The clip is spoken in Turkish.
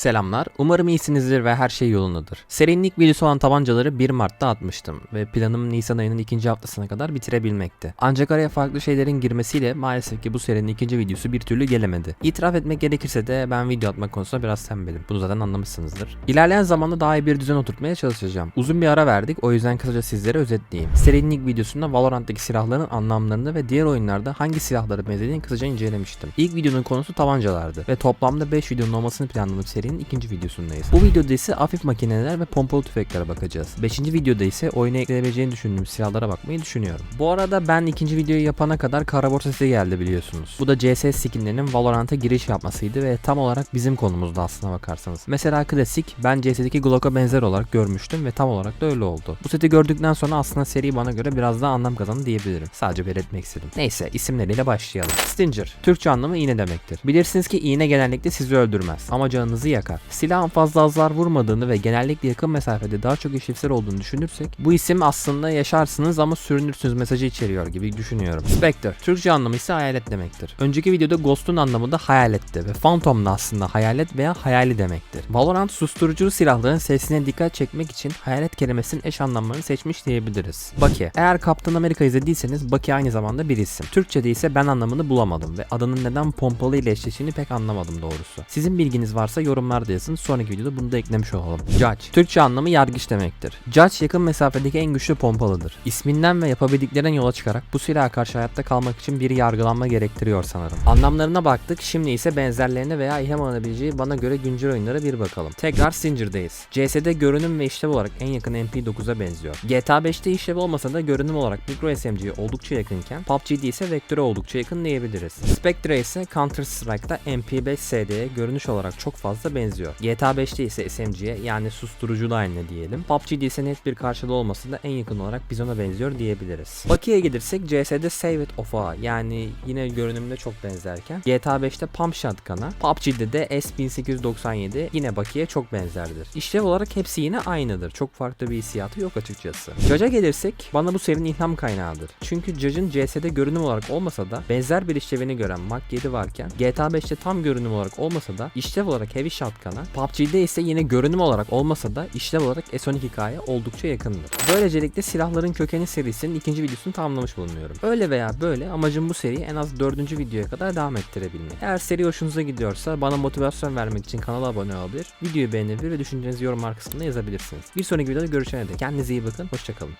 Selamlar. Umarım iyisinizdir ve her şey yolundadır. Serinin ilk videosu olan tabancaları 1 Mart'ta atmıştım ve planım Nisan ayının ikinci haftasına kadar bitirebilmekti. Ancak araya farklı şeylerin girmesiyle maalesef ki bu serinin ikinci videosu bir türlü gelemedi. İtiraf etmek gerekirse de ben video atmak konusunda biraz tembelim. Bunu zaten anlamışsınızdır. İlerleyen zamanda daha iyi bir düzen oturtmaya çalışacağım. Uzun bir ara verdik o yüzden kısaca sizlere özetleyeyim. Serinin ilk videosunda Valorant'taki silahların anlamlarını ve diğer oyunlarda hangi silahlara benzediğini kısaca incelemiştim. İlk videonun konusu tabancalardı ve toplamda 5 videonun olmasını planladığım serinin ikinci videosundayız. Bu videoda ise hafif makineler ve pompalı tüfeklere bakacağız. 5. videoda ise oyuna ekleyebileceğini düşündüğüm silahlara bakmayı düşünüyorum. Bu arada ben ikinci videoyu yapana kadar kara sesi geldi biliyorsunuz. Bu da CS skinlerinin Valorant'a giriş yapmasıydı ve tam olarak bizim konumuzda aslına bakarsanız. Mesela klasik ben CS'deki Glock'a benzer olarak görmüştüm ve tam olarak da öyle oldu. Bu seti gördükten sonra aslında seri bana göre biraz daha anlam kazandı diyebilirim. Sadece belirtmek istedim. Neyse isimleriyle başlayalım. Stinger. Türkçe anlamı iğne demektir. Bilirsiniz ki iğne genellikle sizi öldürmez ama canınızı yakar. Silahın fazla azlar vurmadığını ve genellikle yakın mesafede daha çok işlevsel olduğunu düşünürsek bu isim aslında yaşarsınız ama sürünürsünüz mesajı içeriyor gibi düşünüyorum. Spectre. Türkçe anlamı ise hayalet demektir. Önceki videoda Ghost'un anlamı da hayaletti ve Phantom da aslında hayalet veya hayali demektir. Valorant susturucu silahların sesine dikkat çekmek için hayalet kelimesinin eş anlamlarını seçmiş diyebiliriz. Bucky. Eğer Kaptan Amerika izlediyseniz Bucky aynı zamanda bir isim. Türkçe'de ise ben anlamını bulamadım ve adının neden pompalı ile eşleştiğini pek anlamadım doğrusu. Sizin bilginiz varsa yazın. Sonraki videoda bunu da eklemiş olalım. Judge. Türkçe anlamı yargıç demektir. Judge yakın mesafedeki en güçlü pompalıdır. İsminden ve yapabildiklerinden yola çıkarak bu silaha karşı hayatta kalmak için bir yargılanma gerektiriyor sanırım. Anlamlarına baktık. Şimdi ise benzerlerine veya ilham alınabileceği bana göre güncel oyunlara bir bakalım. Tekrar Singer'dayız. CS'de görünüm ve işlev olarak en yakın MP9'a benziyor. GTA 5'te işlev olmasa da görünüm olarak micro SMG'ye oldukça yakınken PUBG'de ise vektöre oldukça yakın diyebiliriz. Spectre ise Counter Strike'da MP5 SD'ye görünüş olarak çok fazla benziyor. GTA 5'te ise SMG'ye yani susturucu haline diyelim. PUBG'de ise net bir karşılığı olmasa da en yakın olarak Bizon'a benziyor diyebiliriz. Bucky'ye gelirsek CS'de Save It Off'a yani yine görünümde çok benzerken GTA 5'te Pump Shotgun'a, PUBG'de de S1897 yine Bucky'ye çok benzerdir. İşlev olarak hepsi yine aynıdır. Çok farklı bir hissiyatı yok açıkçası. Judge'a gelirsek bana bu serinin ilham kaynağıdır. Çünkü Judge'ın CS'de görünüm olarak olmasa da benzer bir işlevini gören Mach 7 varken GTA 5'te tam görünüm olarak olmasa da işlev olarak Heavy Shotgun'a, PUBG'de ise yine görünüm olarak olmasa da işlev olarak S12K'ya oldukça yakındır. Böylecelikle silahların kökeni serisinin ikinci videosunu tamamlamış bulunuyorum. Öyle veya böyle amacım bu seriyi en az dördüncü videoya kadar devam ettirebilmek. Eğer seri hoşunuza gidiyorsa bana motivasyon vermek için kanala abone olabilir, videoyu beğenebilir ve düşüncenizi yorumlar kısmında yazabilirsiniz. Bir sonraki videoda görüşene dek kendinize iyi bakın, hoşçakalın.